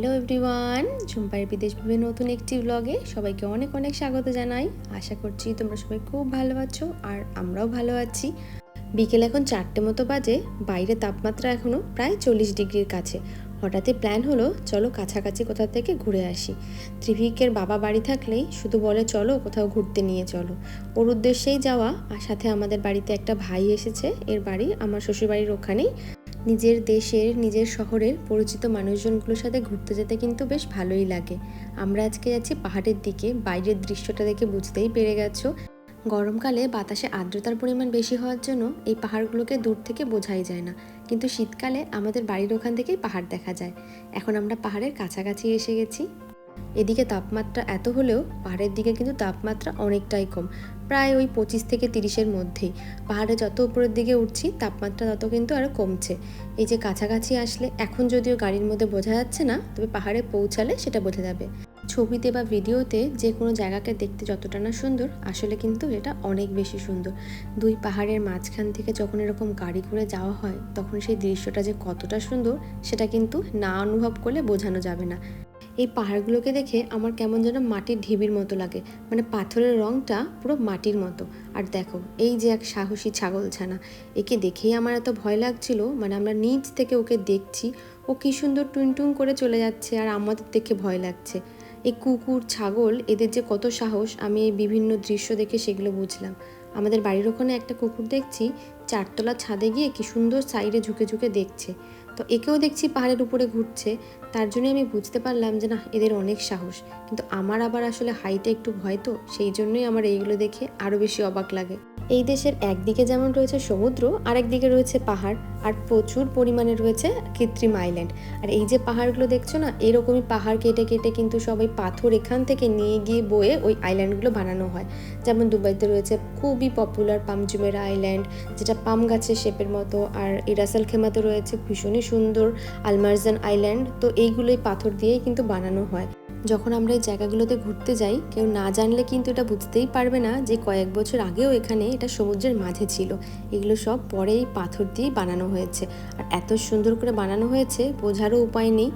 Hello everyone ঝুম্পাইয়ের বিদেশ ভেবে নতুন একটি ব্লগে সবাইকে অনেক অনেক স্বাগত জানাই। আশা করছি তোমরা সবাই খুব ভালো আছো আর আমরাও ভালো আছি। বিকেল এখন চারটে মতো বাজে, বাইরে তাপমাত্রা এখনও প্রায় চল্লিশ ডিগ্রির কাছে। হঠাৎই প্ল্যান হলো, চলো কাছাকাছি কোথাও থেকে ঘুরে আসি। ত্রিভিকের বাবা বাড়ি থাকলেই শুধু বলে, চলো কোথাও ঘুরতে নিয়ে চলো। ওর উদ্দেশ্যেই যাওয়া, আর সাথে আমাদের বাড়িতে একটা ভাই এসেছে, এর বাড়ি আমার শ্বশুরবাড়ির ওখানেই। নিজের দেশের, নিজের শহরের পরিচিত মানুষজনগুলোর সাথে ঘুরতে যেতে কিন্তু বেশ ভালোই লাগে। আমরা আজকে যাচ্ছি পাহাড়ের দিকে, বাইরের দৃশ্যটা দেখে বুঝতেই পেরে গেছো। গরমকালে বাতাসে আর্দ্রতার পরিমাণ বেশি হওয়ার জন্য এই পাহাড়গুলোকে দূর থেকে বোঝাই যায় না। কিন্তু শীতকালে আমাদের বাড়ির ওখান থেকেই পাহাড় দেখা যায়। এখন আমরা পাহাড়ের কাছাকাছি এসে গেছি। এদিকে তাপমাত্রা এত হলেও পাহাড়ের দিকে কিন্তু তাপমাত্রা অনেকটাই কম, প্রায় ওই পঁচিশ থেকে তিরিশের মধ্যেই। পাহাড়ে যত উপরের দিকে উঠছি, তাপমাত্রা তত কিন্তু আরও কমছে। এই যে কাছাকাছি আসলে, এখন যদিও গাড়ির মধ্যে বোঝা যাচ্ছে না, তবে পাহাড়ে পৌঁছালে সেটা বোঝা যাবে। ছবিতে বা ভিডিওতে যে কোনো জায়গাকে দেখতে যতটা না সুন্দর, আসলে কিন্তু এটা অনেক বেশি সুন্দর। দুই পাহাড়ের মাঝখান থেকে যখন এরকম গাড়ি করে যাওয়া হয়, তখন সেই দৃশ্যটা যে কতটা সুন্দর, সেটা কিন্তু না অনুভব করলে বোঝানো যাবে না। এই পাহাড়গুলোকে দেখে আমার কেমন যেন মাটির ঢিবির মতো লাগে। মানে পাথরের রংটা পুরো মাটির মতো। আর দেখো, এই যে এক সাহসী ছাগল ছানা। একে দেখেই আমার এত ভয় লাগছিল। মানে আমরা নিচ থেকে ওকে দেখছি। ও কি সুন্দর টুন টুন করে চলে যাচ্ছে আর আমাদের দেখে ভয় লাগছে। এই কুকুর, ছাগল, এদের যে কত সাহস, আমি এই বিভিন্ন দৃশ্য দেখে সেগুলো বুঝলাম। আমাদের বাড়ির ওখানে একটা কুকুর দেখছি, চারতলা ছাদে গিয়ে কি সুন্দর সাইডে ঝুঁকে ঝুঁকে দেখছে। তো একেও দেখছি পাহাড়ের উপরে ঘুরছে। তার জন্য আমি বুঝতে পারলাম যে না, এদের অনেক সাহস। কিন্তু আমার আবার আসলে হাইটে একটু ভয় তো, সেই জন্যই আমার এইগুলো দেখে আরও বেশি অবাক লাগে। এই দেশের একদিকে যেমন রয়েছে সমুদ্র, আরেকদিকে রয়েছে পাহাড়। আর প্রচুর পরিমাণে রয়েছে কৃত্রিম আইল্যান্ড। আর এই যে পাহাড়গুলো দেখছ না, এরকমই পাহাড় কেটে কেটে কিন্তু সবাই পাথর এখান থেকে নিয়ে গিয়ে বয়ে ওই আইল্যান্ডগুলো বানানো হয়। যেমন দুবাইতে রয়েছে খুবই পপুলার পামজুমেরা আইল্যান্ড, যেটা পাম গাছের শেপের মতো, আর ইরাসাল খেমাতে রয়েছে ভীষণই সুন্দর আলমারজান আইল্যান্ড। তো এইগুলোই পাথর দিয়েই কিন্তু বানানো হয়। যখন আমরা এই জায়গাগুলোতে ঘুরতে যাই, কেউ না জানলে কিন্তু এটা বুঝতেই পারবে না যে কয়েক বছর আগেও এখানে এটা সমুদ্রের মাঝে ছিল। এগুলো সব পরেই পাথর দিয়েই বানানো হয়েছে। আর এত সুন্দর করে বানানো হয়েছে, বোঝারও উপায় নেই।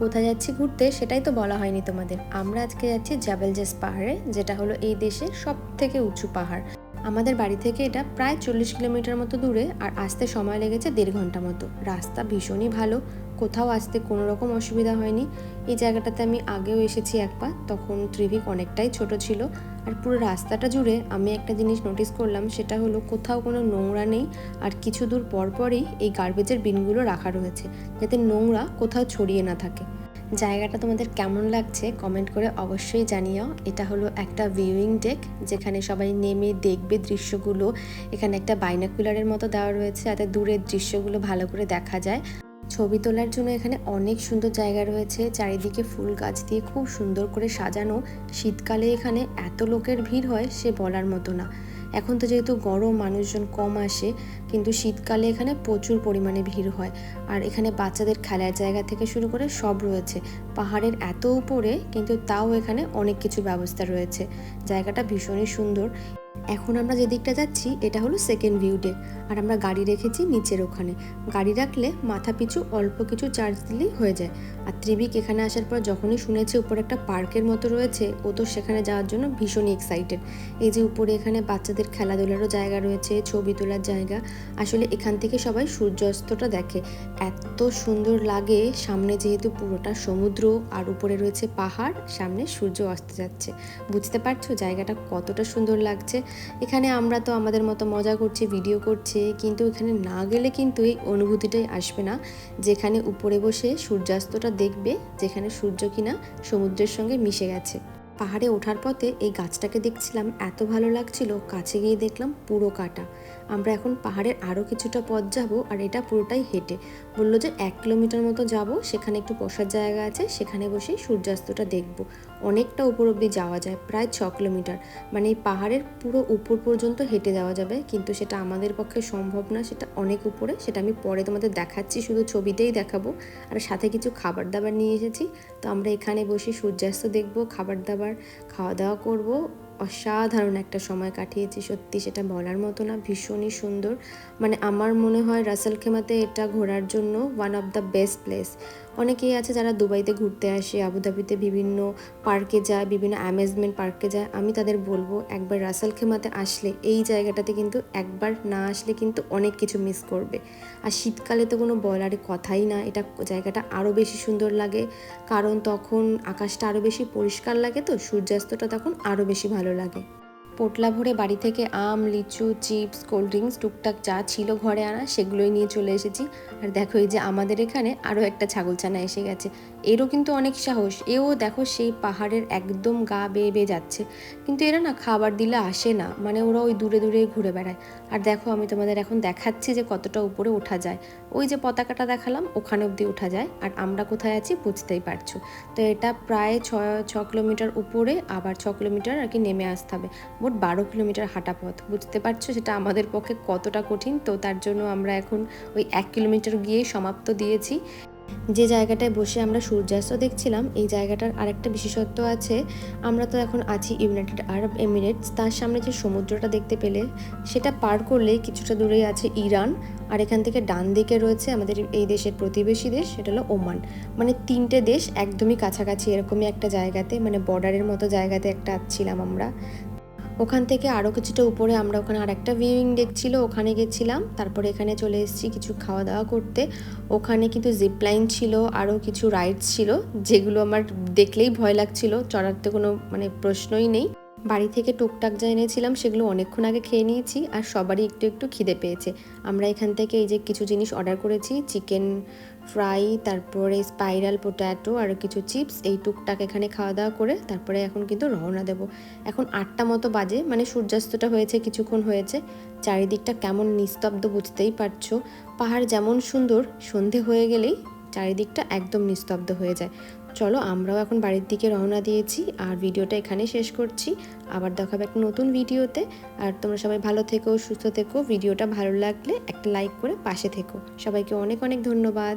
কোথায় যাচ্ছি ঘুরতে সেটাই তো বলা হয়নি তোমাদের। আমরা আজকে যাচ্ছি জাবেলজেস পাহাড়ে, যেটা হলো এই দেশের সব থেকে উঁচু পাহাড়। আমাদের বাড়ি থেকে এটা প্রায় চল্লিশ কিলোমিটার মতো দূরে, আর আসতে সময় লেগেছে দেড় ঘণ্টা মতো। রাস্তা ভীষণই ভালো, কোথাও আসতে কোনো রকম অসুবিধা হয়নি। এই জায়গাটাতে আমি আগেও এসেছি একবার, তখন ত্রিভিক অনেকটাই ছোট ছিল। আর পুরো রাস্তাটা জুড়ে আমি একটা জিনিস নোটিস করলাম, সেটা হলো কোথাও কোনো নোংরা নেই আর কিছু দূর পরপরই এই গার্বেজের বিনগুলো রাখা রয়েছে, যাতে নোংরা কোথাও ছড়িয়ে না থাকে। জায়গাটা তোমাদের কেমন লাগছে কমেন্ট করে অবশ্যই জানিও। এটা হলো একটা ভিউইং ডেক যেখানে সবাই নেমে দেখবে দৃশ্যগুলো। এখানে একটা বাইনাকুলারের মতো দেওয়া রয়েছে, যাতে দূরের দৃশ্যগুলো ভালো করে দেখা যায়। ছবি তোলার জন্য এখানে অনেক সুন্দর জায়গা রয়েছে। চারিদিকে ফুল গাছ দিয়ে খুব সুন্দর করে সাজানো। শীতকালে এখানে এত লোকের ভিড় হয় সে বলার মতো না। এখন তো যেহেতু গরম, মানুষজন কম আসে, কিন্তু শীতকালে এখানে প্রচুর পরিমাণে ভিড় হয়। আর এখানে বাচ্চাদের খেলার জায়গা থেকে শুরু করে সব রয়েছে। পাহাড়ের এত উপরে, কিন্তু তাও এখানে অনেক কিছু ব্যবস্থা রয়েছে। জায়গাটা ভীষণই সুন্দর। এখন আমরা যে দিকটা যাচ্ছি, এটা হলো সেকেন্ড ভিউ ডে আর আমরা গাড়ি রেখেছি নিচের ওখানে। গাড়ি রাখলে মাথা পিছু অল্প কিছু চার্জ দিলেই হয়ে যায়। আর ত্রিবিক এখানে আসার পর যখনই শুনেছে উপরে একটা পার্কের মতো রয়েছে, ও তো সেখানে যাওয়ার জন্য ভীষণই এক্সাইটেড এই যে উপরে এখানে বাচ্চাদের খেলাধুলারও জায়গা রয়েছে, ছবি তোলার জায়গা। আসলে এখান থেকে সবাই সূর্যাস্তটা দেখে। এত সুন্দর লাগে, সামনে যেহেতু পুরোটা সমুদ্র, আর উপরে রয়েছে পাহাড়, সামনে সূর্য অস্ত যাচ্ছে। বুঝতে পারছ? জায়গাটা কতটা সুন্দর লাগছে। এখানে আমরা তো আমাদের মতো মজা করছি ভিডিও করছি, কিন্তু এখানে না গেলে কিন্তু এই অনুভূতিটাই আসবে না। যেখানে উপরে বসে সূর্যাস্তটা দেখবে, যেখানে সূর্য কিনা সমুদ্রের সঙ্গে মিশে গেছে। পাহাড়ে ওঠার পথে এই গাছটাকে দেখছিলাম, এত ভালো লাগছিল, কাছে গিয়ে দেখলাম পুরো কাটা। আমরা এখন পাহাড়ের আরও কিছুটা পথ যাব আর এটা পুরোটাই হেঁটে। বলল যে, এক কিলোমিটার মতো যাব, সেখানে একটু বসার জায়গা আছে, সেখানে বসেই সূর্যাস্তটা দেখব। অনেকটা উপর অব্দি যাওয়া যায়, প্রায় ছ কিলোমিটার। মানে এই পাহাড়ের পুরো উপর পর্যন্ত হেঁটে যাওয়া যাবে, কিন্তু সেটা আমাদের পক্ষে সম্ভব না, সেটা অনেক উপরে। সেটা আমি পরে তোমাদের দেখাচ্ছি, শুধু ছবিতেই দেখাবো। আর সাথে কিছু খাবার দাবার নিয়ে এসেছি। তো আমরা এখানে বসে সূর্যাস্ত দেখব খাবার দাবার খাওয়া দাওয়া করব। অসাধারণ একটা সময় কাটিয়েছি, সত্যি সেটা বলার মতো না, ভীষণই সুন্দর। মানে আমার মনে হয় রাসেল খেমাতে এটা ঘোরার জন্য one of the best place অনেকেই আছে যারা দুবাইতে ঘুরতে আসে, আবুধাবিতে বিভিন্ন পার্কে যায়, বিভিন্ন অ্যামেজমেন্ট পার্কে যায়। আমি তাদের বলব, একবার রাসেল খেমাতে আসলে এই জায়গাটাতে কিন্তু একবার না আসলে কিন্তু অনেক কিছু মিস করবে। আর শীতকালে তো কোনো বলারই কথাই না, এটা জায়গাটা আরও বেশি সুন্দর লাগে। কারণ তখন আকাশটা আরও বেশি পরিষ্কার লাগে তো, সূর্যাস্তটা তখন আরও বেশি ভালো লাগে। পোটলা ভরে বাড়ি থেকে আম, লিচু, চিপস, কোল্ড ড্রিঙ্কস, টুকটাক যা ছিল ঘরে আনা, সেগুলোই নিয়ে চলে এসেছি। আর দেখো এই যে আমাদের এখানে আরও একটা ছাগল ছানা এসে গেছে। এরও কিন্তু অনেক সাহস। এও দেখো সেই পাহাড়ের একদম গা বেয়ে বেয়ে যাচ্ছে। কিন্তু এরা না খাবার দিলে আসে না। মানে ওরা ওই দূরে দূরে ঘুরে বেড়ায়। আর দেখো আমি তোমাদের এখন দেখাচ্ছি যে কতটা উপরে ওঠা যায়। ওই যে পতাকাটা দেখালাম, ওখানে অবধি ওঠা যায়। আর আমরা কোথায় আছি বুঝতেই পারছ। তো এটা প্রায় ছ ছ কিলোমিটার উপরে, আবার ছ কিলোমিটার আর কি নেমে আসতে হবে। মোট বারো কিলোমিটার হাঁটা পথ। বুঝতে পারছ? সেটা আমাদের পক্ষে কতটা কঠিন। তো তার জন্য আমরা এখন ওই এক কিলোমিটার গিয়ে সমাপ্ত দিয়েছি। যে জায়গাটায় বসে আমরা সূর্যাস্ত দেখছিলাম, এই জায়গাটার আরেকটা বিশেষত্ব আছে, আমরা তো এখন আছি ইউনাইটেড আরব এমিরেটস, তার সামনে যে সমুদ্রটা দেখতে পেলে, সেটা পার করলেই কিছুটা দূরেই আছে ইরান, আর এখান থেকে ডান দিকে রয়েছে আমাদের এই দেশের প্রতিবেশী দেশ, সেটা হলো ওমান। মানে তিনটে দেশ একদমই কাছাকাছি, এরকমই একটা জায়গাতে মানে বর্ডারের মতো জায়গাতে একটা ছিলাম আমরা। ওখান থেকে আরও কিছুটা উপরে আমরা ওখানে আর একটা ভিউইং ডেক ছিল, ওখানে গেছিলাম। তারপরে এখানে চলে এসেছি কিছু খাওয়া দাওয়া করতে। ওখানে কিন্তু জিপলাইন ছিল আরও কিছু রাইডস ছিল, যেগুলো আমার দেখলেই ভয় লাগছিল। চড়ার তো কোনো মানে প্রশ্নই নেই। বাড়ি থেকে টুকটাক যা এনেছিলাম সেগুলো অনেকক্ষণ আগে খেয়ে নিয়েছি আর সবারই একটু একটু খিদে পেয়েছে। আমরা এখান থেকে এই যে কিছু জিনিস অর্ডার করেছি চিকেন ফ্রাই তারপরে স্পাইরাল পোট্যাটো আর কিছু চিপস এই টুকটাক এখানে খাওয়া দাওয়া করে তারপরে এখন কিন্তু রওনা দেব। এখন আটটা মতো বাজে মানে সূর্যাস্তটা হয়েছে, কিছুক্ষণ হয়েছে। চারিদিকটা কেমন নিস্তব্ধ বুঝতেই পারছ। পাহাড় যেমন সুন্দর, সন্ধে হয়ে গেলেই চারিদিকটা একদম নিস্তব্ধ হয়ে যায়। চলো আমরাও এখন বাড়ির দিকে রওনা দিয়েছি আর ভিডিওটা এখানে শেষ করছি। আবার দেখাবে এক নতুন ভিডিওতে। আর তোমরা সবাই ভালো থেকো, সুস্থ থেকো। ভিডিওটা ভালো লাগলে একটা লাইক করে পাশে থেকো। সবাইকে অনেক অনেক ধন্যবাদ।